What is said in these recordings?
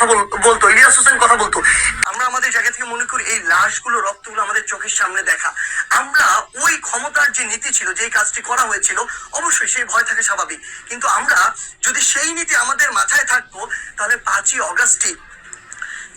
কথা বলতো, ইলিয়াস হোসেন কথা বলতো। আমরা আমাদের জায়গা থেকে মনে করি এই লাশগুলো, রক্তগুলো আমাদের চোখের সামনে দেখা। আমরা ওই ক্ষমতার যে নীতি ছিল, যে কাজটি করা হয়েছিল, অবশ্যই সেই ভয় থাকে স্বাভাবিক। কিন্তু আমরা যদি সেই নীতি আমাদের মাথায় থাকতো, তাহলে পাঁচই অগাস্টে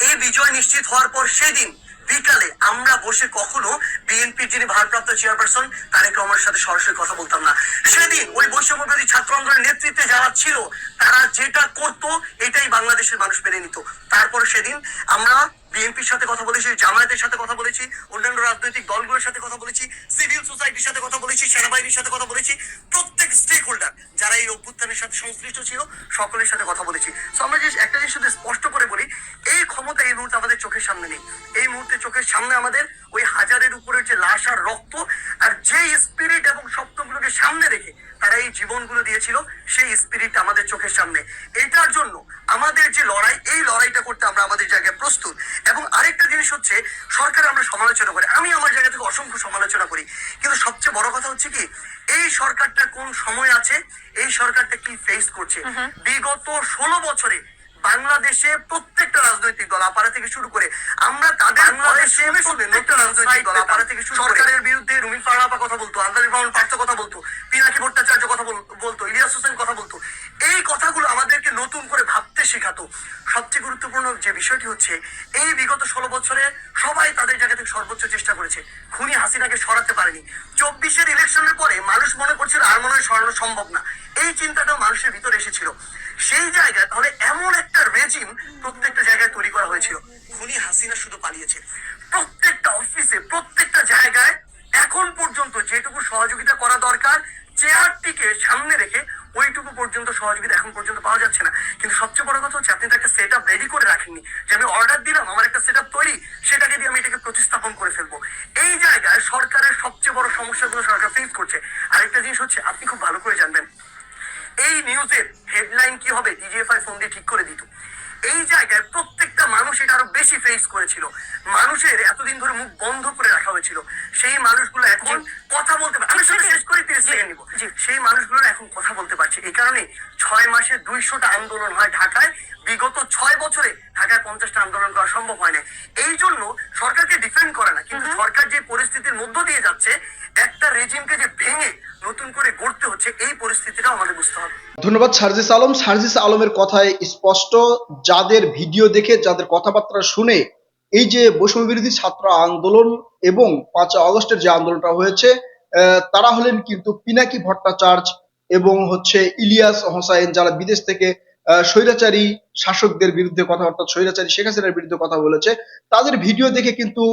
এই বিজয় নিশ্চিত হওয়ার পর সেদিন বিকালে আমরা বসে কখনো বিএনপির যিনি ভারপ্রাপ্ত চেয়ারপারসন, তারেক রহমানের সাথে সরাসরি কথা বলতাম না। সেদিন ওই বৈষম্যবাদী ছাত্র আন্দোলনের নেতৃত্বে যারা ছিল, তারা যেটা করতো, এটাই বাংলাদেশের মানুষ মেনে নিত। তারপর সেদিন আমরা বিএনপির সাথে কথা বলেছি, জামায়াতের সাথে কথা বলেছি, অন্যান্য রাজনৈতিক দলগুলোর সাথে কথা বলেছি, সিভিল সোসাইটির সাথে কথা বলেছি, সেনাবাহিনীর সাথে কথা বলেছি। প্রত্যেক স্টেক হোল্ডার যারা এই অভ্যুত্থানের সাথে সংশ্লিষ্ট ছিল, সকলের সাথে কথা বলেছি। আমরা যে একটা জিনিস শুধু স্পষ্ট করে বলি, এই ক্ষমতা এই মুহূর্তে আমাদের চোখের সামনে নেই। এই মুহূর্তে চোখের সামনে আমাদের ওই হাজারের উপরে যে লাশ আর রক্ত আর যে স্পিরিট এবং স্বপ্নগুলোকে সামনে রেখে তারা এই জীবনগুলো দিয়েছিল সেই স্পিরিট আমাদের চোখের সামনে। এটার জন্য আমাদের যে লড়াই এই লড়াইটা করতে আমরা আমাদের জায়গায় প্রস্তুত। এবং আরেকটা জিনিস হচ্ছে সরকার আমরা সমালোচনা করি। আমি আমার জায়গা থেকে অসংখ্য সমালোচনা করি। কিন্তু সবচেয়ে বড় কথা হচ্ছে কি এই সরকারটা কোন সময় আছে এই সরকারটা কি ফেস করছে? বিগত ষোলো বছরে বাংলাদেশে প্রত্যেকটা রাজনৈতিক দল আপারা থেকে শুরু করে আমরা তাদের বাংলাদেশে প্রত্যেকটা রাজনৈতিক দল আপারা থেকে শুরু করে। সরকারের বিরুদ্ধে রুমিন ফারাপা কথা বলতো আন্দাজ ফাউন্ড পার্থ কথা বলতো পিনাকি ভট্টাচার্য কথা বলতো ইলিয়াস হোসেন কথা বলতো এই কথাগুলো আমাদেরকে নতুন করে ভাবতে শেখাতো সবচেয়ে গুরুত্বপূর্ণ যে বিষয়টি হচ্ছে, এই বিগত ষোলো বছরে সবাই তাদের জায়গা থেকে সর্বোচ্চ চেষ্টা করেছে। খুনি হাসিনাকে সরাতে পারেনি। চব্বিশের ইলেকশনের পরে মানুষ মনে করছিল আর মনে হয় সরানো সম্ভব না। এই চিন্তাটাও মানুষের ভিতরে এসেছিল। সেই জায়গায় তাহলে এমন একটা রেজিম প্রত্যেকটা জায়গায় তৈরি করা হয়েছিল। খুনি হাসিনা শুধু পালিয়েছে। প্রত্যেকটা অফিসে প্রত্যেকটা জায়গায় এখন পর্যন্ত যেটুকু সহযোগিতা করা দরকার, চেয়ারটিকে সামনে রেখে ওইটুকু পর্যন্ত সহযোগিতা এখন পর্যন্ত পাওয়া যাচ্ছে না। কিন্তু সবচেয়ে বড় কথা হচ্ছে আপনি তো একটা সেট আপ রেডি করে রাখেননি। যে আমি অর্ডার দিলাম, আমার একটা সেট আপ তৈরি, সেটাকে দিয়ে আমি এটাকে প্রতিস্থাপন করে ফেলব। এই জায়গায় সরকারের সবচেয়ে বড় সমস্যাগুলো সরকার ফেস করছে। আরেকটা জিনিস হচ্ছে, আপনি খুব ভালো করে জানবেন, এই নিউজের হেডলাইন কি হবে? ডিজিএফআই ফোন দিয়ে ঠিক করে দিত এই জায়গায় প্রত্যেকটা মানুষ এটা আরও বেশি ফেস করেছিল। মানুষের এতদিন ধরে মুখ বন্ধ করে রাখা হয়েছিল। সেই মানুষগুলো এখন কথা বলতে পারে আমি শুধু শেষ করে তিরিশ সেকেন্ড নিবো। সেই মানুষগুলো এখন কথা বলতে পারছে। এই কারণে ছয় মাসে দুইশোটা আন্দোলন হয় ঢাকায়। বিগত ছয় বছরে ঢাকায় পঞ্চাশটা আন্দোলন করা সম্ভব হয় না এই জন্য সরকারকে ডিফেন্ড করে না। কিন্তু সরকার যে পরিস্থিতির মধ্য দিয়ে যাচ্ছে একটা রেজিমকে যে ভেঙে নতুন করে গড়তে হচ্ছে, এই পরিস্থিতিটাও আমাদের বুঝতে হবে। ধন্যবাদ সার্জিস আলম। সার্জিস আলমের কথায় স্পষ্ট, যাদের ভিডিও দেখে, যাদের কথাবার্তা শুনে এই যে বৈষম্য বিরোধী ছাত্র আন্দোলন এবং পাঁচ আগস্টের যে আন্দোলনটা হয়েছে তারা হলেন কিন্তু পিনাকি ভট্টাচার্য এবং হচ্ছে ইলিয়াস হোসাইন, যারা বিদেশ থেকে স্বৈরাচারী শাসকদের বিরুদ্ধে কথা অর্থাৎ স্বৈরাচারী শেখ হাসিনার বিরুদ্ধে কথা বলেছে। তাদের ভিডিও দেখে কিন্তু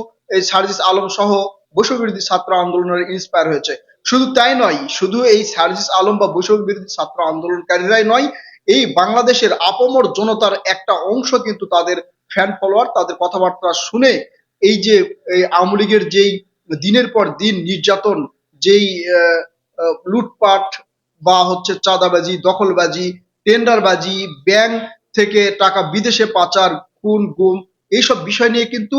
সার্জিস আলম সহ বৈষম্য ছাত্র আন্দোলনের ইন্সপায়ার হয়েছে। শুধু তাই নয়, শুধু এই সার্জিস আলম বা বৈষম্য ছাত্র আন্দোলনকারীরাই নয়, এই বাংলাদেশের আপমর জনতার একটা অংশ কিন্তু তাদের ফ্যান ফলোয়ার তাদের কথাবার্তা শুনে এই যে আওয়ামী লীগের যেই দিনের পর দিন নির্যাতন, যেই লুটপাট বা হচ্ছে চাঁদাবাজি, দখলবাজি, টেন্ডারবাজি, ব্যাংক থেকে টাকা বিদেশে পাচার, খুন, গুম, এইসব বিষয় নিয়ে কিন্তু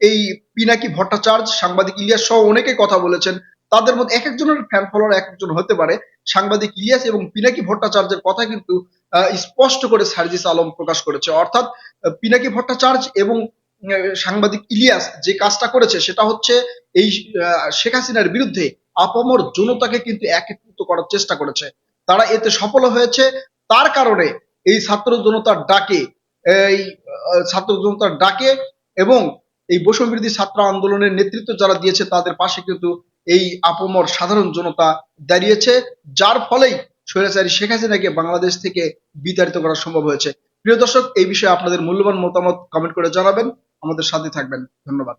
এই পিনাকি ভট্টাচার্য, সাংবাদিক ইলিয়াস সহ অনেকে কথা বলেছেন। তাদের মধ্যে এক একজনের ফ্যান ফলোয়ার এক একজন হতে পারে। সাংবাদিক ইলিয়াস এবং পিনাকি ভট্টাচার্যের কথা কিন্তু স্পষ্ট করে সার্জিস আলম প্রকাশ করেছে। অর্থাৎ পিনাকি ভট্টাচার্য এবং সাংবাদিক ইলিয়াস যে কাজটা করেছে সেটা হচ্ছে এই শেখ হাসিনার বিরুদ্ধে আপামর জনতাকে কিন্তু একত্রিত করার চেষ্টা করেছে। তারা এতে সফল হয়েছে। তার কারণে এই ছাত্র জনতার ডাকে, এই ছাত্র জনতার ডাকে এবং এই বৈষম্যবিরোধী ছাত্র আন্দোলনের নেতৃত্ব যারা দিয়েছে, তাদের পাশে কিন্তু এই আপমর সাধারণ জনতা দাঁড়িয়েছে, যার ফলেই স্বৈরাচারী শেখ হাসিনাকে বাংলাদেশ থেকে বিতাড়িত করা সম্ভব হয়েছে। প্রিয় দর্শক, এই বিষয়ে আপনাদের মূল্যবান মতামত কমেন্ট করে জানাবেন। আমাদের সাথে থাকবেন। ধন্যবাদ।